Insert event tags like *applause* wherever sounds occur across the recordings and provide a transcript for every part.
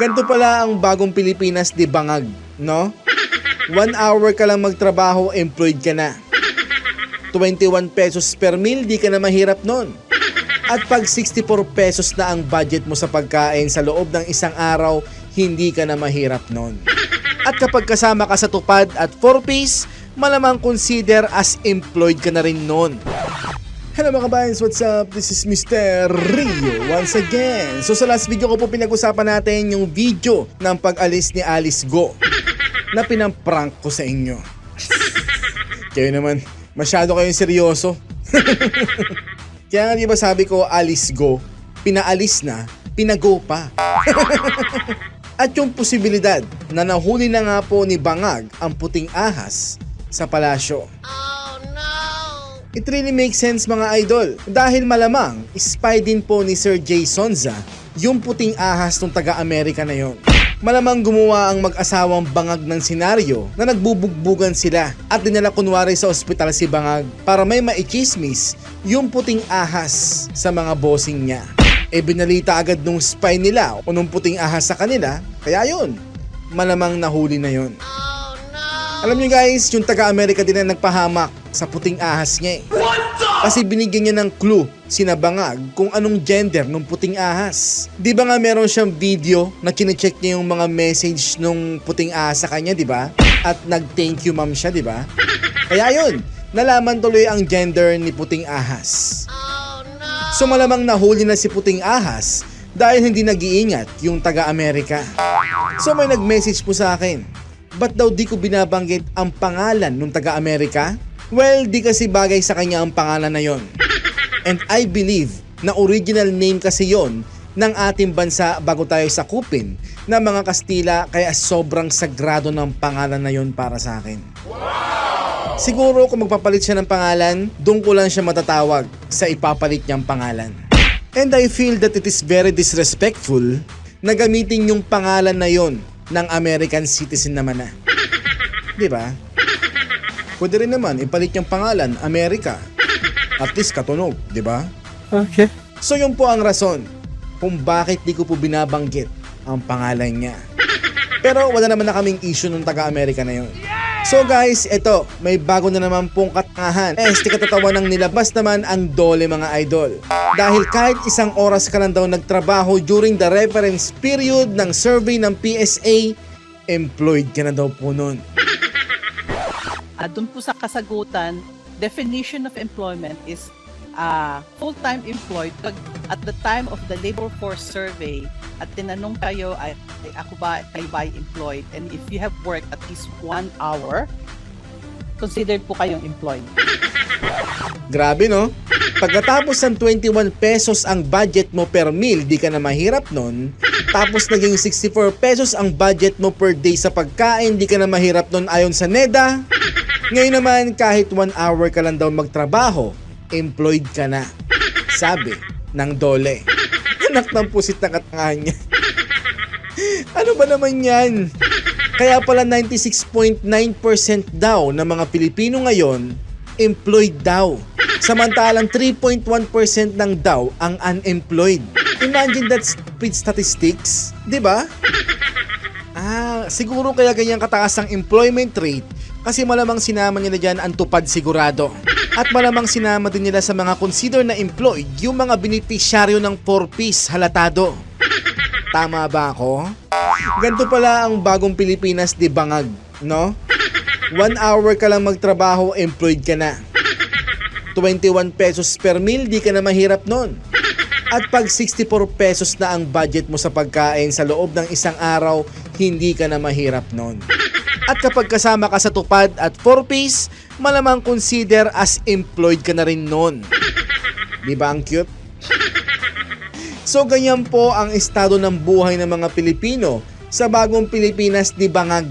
Ganito pala ang bagong Pilipinas di bangag, no? One hour ka lang magtrabaho, employed ka na. 21 pesos per meal, di ka na mahirap nun. At pag 64 pesos na ang budget mo sa pagkain sa loob ng isang araw, hindi ka na mahirap nun. At kapag kasama ka sa tupad at 4 piece, malamang consider as employed ka na rin nun. Hello mga kabayans, what's up? This is Mr. Rio once again. So sa last video ko po pinag-usapan natin yung video ng pag-alis ni Alice Go *laughs* na pinamprank ko sa inyo. Kayo naman, masyado kayong seryoso. *laughs* Kaya nga di ba sabi ko Alice Go, pinaalis na, pinago pa. *laughs* At yung posibilidad na nahuli na nga po ni Bangag ang puting ahas sa palasyo. It really makes sense mga idol dahil malamang spy din po ni Sir Jay Sonza yung puting ahas ng taga-Amerika na yon. Malamang gumawa ang mag-asawang bangag ng senaryo na nagbubugbugan sila at dinala kunwari sa ospital si bangag para may maichismis yung puting ahas sa mga bossing niya. E binalita agad nung spy nila o nung puting ahas sa kanila, kaya yun, malamang nahuli na yon. Alam niyo guys, yung taga-Amerika din na nagpahamak sa puting ahas niya eh. Kasi binigyan niya ng clue, sinabangag kung anong gender ng puting ahas. Di ba nga meron siyang video na chinecheck niya yung mga message nung puting ahas sa kanya, di ba? At nag-thank you ma'am siya, di ba? Kaya yun, nalaman tuloy ang gender ni puting ahas. So malamang nahuli na si puting ahas dahil hindi nag-iingat yung taga-Amerika. So may nag-message po sa akin, ba't daw di ko binabanggit ang pangalan ng taga-Amerika? Well, di kasi bagay sa kanya ang pangalan na yon. And I believe na original name kasi yon ng ating bansa bago tayo sakupin ng mga Kastila kaya sobrang sagrado ng pangalan na yon para sa akin. Siguro kung magpapalit siya ng pangalan, doon ko lang siya matatawag sa ipapalit niyang pangalan. And I feel that it is very disrespectful na gamitin yung pangalan na yon ng American citizen naman na. Di ba? Pwede rin naman ipalit yung pangalan Amerika. At least katunog, di ba? Okay. So yun po ang rason kung bakit di ko po binabanggit ang pangalan niya. Pero wala naman na kaming issue ng taga-Amerika na yun. So guys, eto, may bago na naman pong katangahan. Este katatawa ng nilabas naman ang dole mga idol. Dahil kahit isang oras ka lang daw nagtrabaho during the reference period ng survey ng PSA, employed ka na daw po nun. Uh, doon po sa kasagutan, definition of employment is uh, full-time employed pag at the time of the labor force survey at tinanong kayo ay, ay ako ba ay employed and if you have worked at least one hour considered po kayong employed. Grabe no? Pagkatapos ng 21 pesos ang budget mo per meal, di ka na mahirap nun. Tapos naging 64 pesos ang budget mo per day sa pagkain, di ka na mahirap nun ayon sa NEDA. Ngayon naman, kahit 1 hour ka lang daw magtrabaho, employed ka na. Sabi ng Dole. *laughs* Anak ng pusit na katangahan niya. *laughs* ano ba naman yan? Kaya pala 96.9% daw ng mga Pilipino ngayon employed daw. Samantalang 3.1% ng daw ang unemployed. Imagine that stupid statistics, 'di ba? Ah, siguro kaya ganyan kataas ang employment rate kasi malamang sinama nila dyan ang tupad sigurado. At malamang sinama din nila sa mga consider na employed yung mga benepisyaryo ng 4-piece halatado. Tama ba ako? Ganito pala ang bagong Pilipinas di bangag, no? One hour ka lang magtrabaho, employed ka na. 21 pesos per meal, di ka na mahirap nun. At pag 64 pesos na ang budget mo sa pagkain sa loob ng isang araw, hindi ka na mahirap nun. At kapag kasama ka sa tupad at 4 piece, malamang consider as employed ka na rin nun. Di ba ang cute? So ganyan po ang estado ng buhay ng mga Pilipino sa bagong Pilipinas ni Bangag.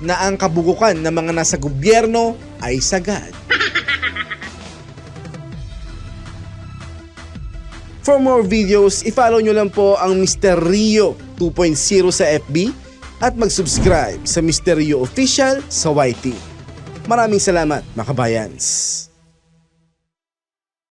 Na ang kabugukan ng mga nasa gobyerno ay sagad. For more videos, i-follow nyo lang po ang Mr. Rio 2.0 sa FB at mag-subscribe sa. Rio Official sa YT. Maraming salamat, mga kabayans.